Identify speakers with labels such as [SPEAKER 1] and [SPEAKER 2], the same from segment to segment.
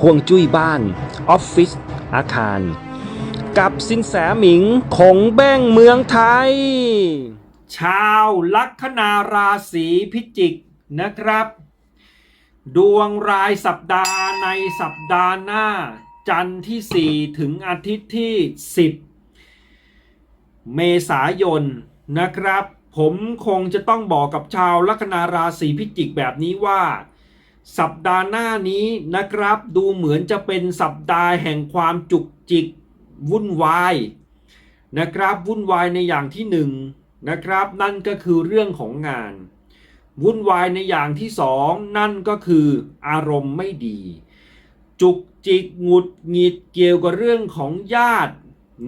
[SPEAKER 1] ห่วงจุ้ยบ้านออฟฟิศอาคาร กับสินแสหมิงคงแบ้งเมืองไทย ชาวลัคนาราศีพิจิกนะครับ ดวงรายสัปดาห์ในสัปดาห์หน้า จันทร์ที่ 4 ถึงอาทิตย์ที่ 10 เมษายนนะครับ ผมคงจะต้องบอกกับชาวลัคนาราศีพิจิกแบบนี้ว่า สัปดาห์หน้านี้นะครับดูเหมือนจะเป็นสัปดาห์แห่งความจุกจิกวุ่นวายนะครับวุ่นวายในอย่างที่หนึ่งนะครับนั่นก็คือเรื่องของงาน วุ่นวายในอย่างที่สองนั่นก็คืออารมณ์ไม่ดี จุกจิกหงุดหงิดเกี่ยวกับเรื่องของญาติ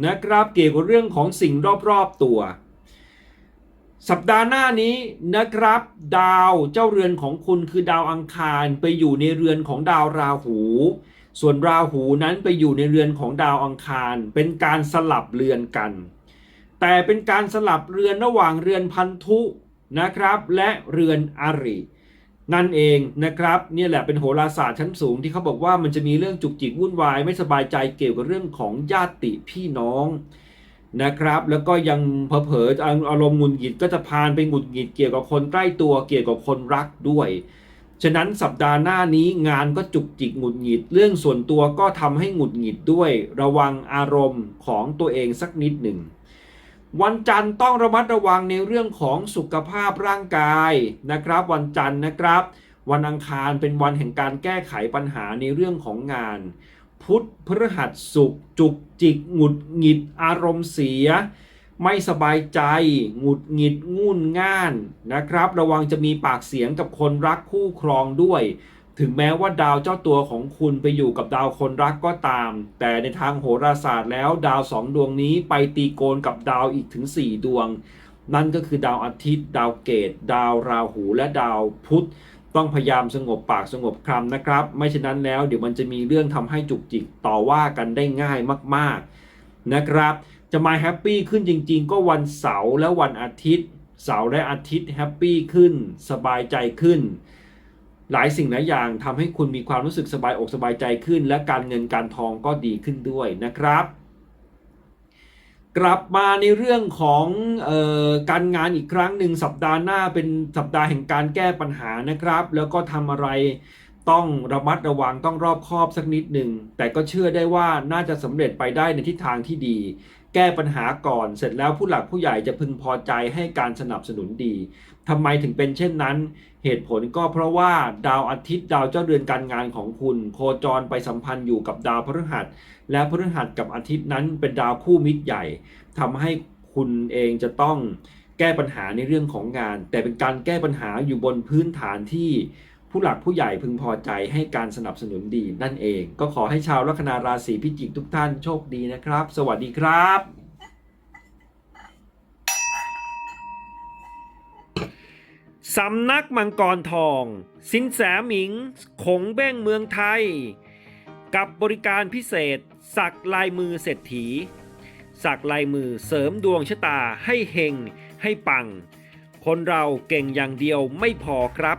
[SPEAKER 1] นะครับเกี่ยวกับเรื่องของสิ่งรอบๆตัว สัปดาห์หน้านี้นะครับ ดาวเจ้าเรือนของคุณคือดาวอังคารไปอยู่ในเรือนของดาวราหู ส่วนราหูนั้นไปอยู่ในเรือนของดาวอังคาร เป็นการสลับเรือนกัน แต่เป็นการสลับเรือนระหว่างเรือนพันธุนะครับ และเรือนอรินั่นเองนะครับนี่แหละเป็นโหราศาสตร์ชั้นสูงที่เขาบอกว่ามันจะมีเรื่องจุกจิกวุ่นวายไม่สบายใจเกี่ยวกับเรื่องของญาติพี่น้อง นะครับ แล้วก็ยังเผลอๆอารมณ์หงุดหงิดก็จะพานไปหงุดหงิดเกี่ยวกับคนใกล้ตัวเกี่ยวกับคนรักด้วย ฉะนั้นสัปดาห์หน้านี้งานก็จุกจิกหงุดหงิด เรื่องส่วนตัวก็ทำให้หงุดหงิดด้วย ระวังอารมณ์ของตัวเองสักนิดหนึ่งวันจันทร์ต้องระมัดระวังในเรื่องของสุขภาพร่างกายนะครับ วันจันทร์นะครับ วันอังคารเป็นวันแห่งการแก้ไขปัญหาในเรื่องของงาน พุธพฤหัสศุกร์จุกจิก หงุดหงิด อารมณ์เสีย ไม่สบายใจ หงุดหงิดงุ่นง่านนะครับ ระวังจะมีปากเสียงกับคนรักคู่ครองด้วย ถึงแม้ว่าดาวเจ้าตัวของคุณไปอยู่กับดาวคนรักก็ตาม แต่ในทางโหราศาสตร์แล้วดาวสองดวงนี้ไปตีโกนกับดาวอีกถึง 4 ดวง นั่นก็คือดาวอาทิตย์ ดาวเกต ดาวราหูและดาวพุธ ต้องพยายามสงบปากสงบคำนะครับ ไม่เช่นนั้นแล้วเดี๋ยวมันจะมีเรื่องทำให้จุกจิกต่อว่ากันได้ง่ายมากๆนะครับ จะมาแฮปปี้ขึ้นจริงๆ ก็วันเสาร์และวันอาทิตย์ เสาร์และอาทิตย์แฮปปี้ขึ้น สบายใจขึ้น หลายสิ่งหลายอย่างทำให้คุณมีความรู้สึกสบายอกสบายใจขึ้น และการเงินการทองก็ดีขึ้นด้วยนะครับ กลับมาในเรื่องของออการงานอีกครั้งหนึ่งสัปดาห์หน้าเป็นสัปดาห์แห่งการแก้ปัญหานะครับ แล้วก็ทำอะไรต้องระมัดระวังต้องรอบคอบสักนิดหนึ่งแต่ก็เชื่อได้ว่าน่าจะสำเร็จไปได้ในทิศทางที่ดี แก้ปัญหาก่อน เสร็จแล้วผู้หลักผู้ใหญ่จะพึงพอใจให้การสนับสนุนดีทำไมถึงเป็นเช่นนั้น เหตุผลก็เพราะว่าดาวอาทิตย์ดาวเจ้าเดือนการงานของคุณ โคจรไปสัมพันธ์อยู่กับดาวพฤหัส และพฤหัสกับอาทิตย์นั้นเป็นดาวคู่มิตรใหญ่ทำให้คุณเองจะต้องแก้ปัญหาในเรื่องของงาน แต่เป็นการแก้ปัญหาอยู่บนพื้นฐานที่ ผู้หลักผู้ใหญ่พึงพอใจให้การสนับสนุนดีนั่นเอง ก็ขอให้ชาวลัคนาราศีพิจิกทุกท่านโชคดีนะครับ สวัสดีครับสำนักมังกรทอง สินแสหมิงคงเบ้งเมืองไทย กับบริการพิเศษ สักลายมือเศรษฐี สักลายมือเสริมดวงชะตาให้เฮงให้ปัง คนเราเก่งอย่างเดียวไม่พอครับ